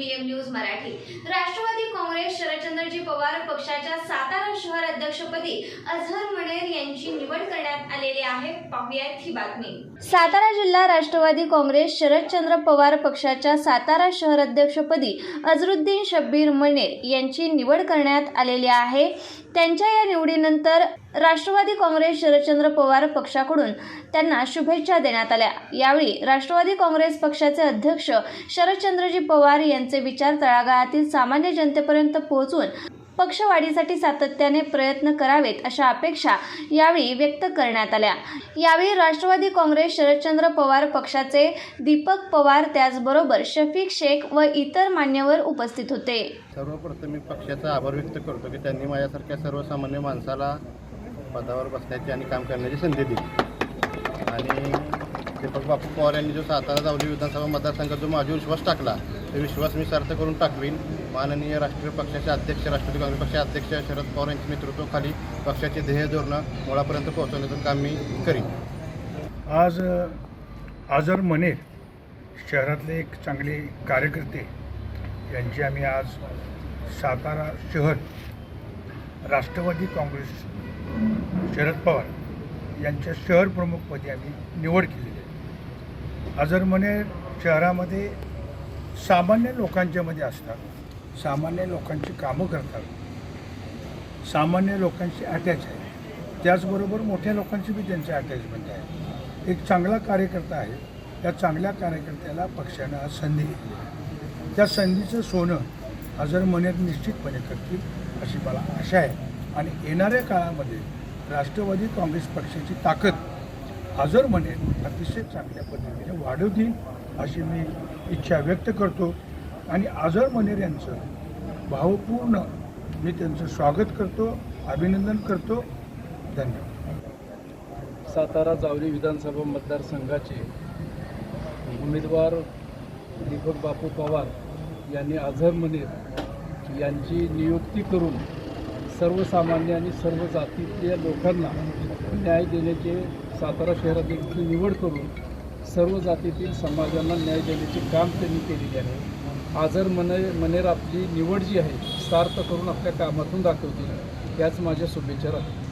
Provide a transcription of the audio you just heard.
BM news Marathi. Rashtrawadi Congress Sharadchandraji Pawar पक्षाच्या सातारा शहर अध्यक्षपदी अझहर मनेर यांची निवड करण्यात आलेली आहे. पाहुयात ही बातमी. सातारा जिल्हा राष्ट्रवादी काँग्रेस शरदचंद्र पवार पक्षाच्या सातारा शहर अध्यक्षपदी अझरुद्दीन शब्बीर मनेर यांची निवड करण्यात आलेली आहे. त्यांच्या या निवडीनंतर राष्ट्रवादी काँग्रेस शरदचंद्र पवार पक्षाकडून त्यांना शुभेच्छा देण्यात आल्या. यावेळी राष्ट्रवादी काँग्रेस पक्षाचे अध्यक्ष शरदचंद्रजी पवार यांचे विचार तळागाळातील सामान्य जनतेपर्यंत पोहोचून पक्षवाढीसाठी सातत्याने प्रयत्न करावेत अशा अपेक्षा यावेळी व्यक्त करण्यात आल्या. यावेळी राष्ट्रवादी काँग्रेस शरदचंद्र पवार पक्षाचे दीपक पवार त्याचबरोबर शफीक शेख व इतर मान्यवर उपस्थित होते. सर्वप्रथम मी पक्षाचा आभार व्यक्त करतो की त्यांनी माझ्यासारख्या सर्वसामान्य माणसाला पदावर बसण्याची आणि काम करण्याची संधी दिली. आणि दीपक बापू पवार यांनी जो सातारा जावली विधानसभा मतदारसंघात जो माझा विश्वास टाकला तो विश्वास मी सार्थ करून टाकवीन. माननीय राष्ट्रीय पक्षाचे अध्यक्ष राष्ट्रवादी काँग्रेस पक्षाचे अध्यक्ष शरद पवार यांच्या नेतृत्वाखाली पक्षाचे ध्येय धोरणं मुळापर्यंत पोहोचवण्याचं काम मी करीन. आज आजर मने शहरातले एक चांगले कार्यकर्ते यांची आम्ही आज सातारा शहर राष्ट्रवादी काँग्रेस शरद पवार यांच्या शहर प्रमुखपदी आम्ही निवड केलेली आहे. आझर शहरामध्ये सामान्य लोकांच्यामध्ये असतात सामान्य लोकांची कामं करतात सामान्य लोकांशी अटॅच आहे. त्याचबरोबर मोठ्या लोकांशी बी त्यांचं अटॅचमेंट आहे. एक चांगला कार्यकर्ता आहे त्या चांगल्या कार्यकर्त्याला पक्षानं आज संधी घेतली आहे. त्या संधीचं सोनं हजर मनेत निश्चितपणे करतील अशी मला आशा आहे. आणि येणाऱ्या काळामध्ये राष्ट्रवादी काँग्रेस पक्षाची ताकद हजर मनेर अतिशय चांगल्या पद्धतीने वाढवतील अशी मी इच्छा व्यक्त करतो. आणि आझर मनेर यांचं भावपूर्ण मी त्यांचं स्वागत करतो अभिनंदन करतो. धन्यवाद. सातारा जावली विधानसभा मतदारसंघाचे उमेदवार दीपक बापू पवार यांनी आझर मनेर यांची नियुक्ती करून सर्वसामान्य आणि सर्व जातीतल्या लोकांना न्याय देण्याचे सातारा शहरातील निवड करून सर्व जातीतील समाजांना न्याय देण्याचे काम त्यांनी केलेले आहे. आजर मने मनेर आपली निवड जी आहे सार्थ करून आपल्या कामातून दाखवतील याच माझ्या शुभेच्छा राहतील.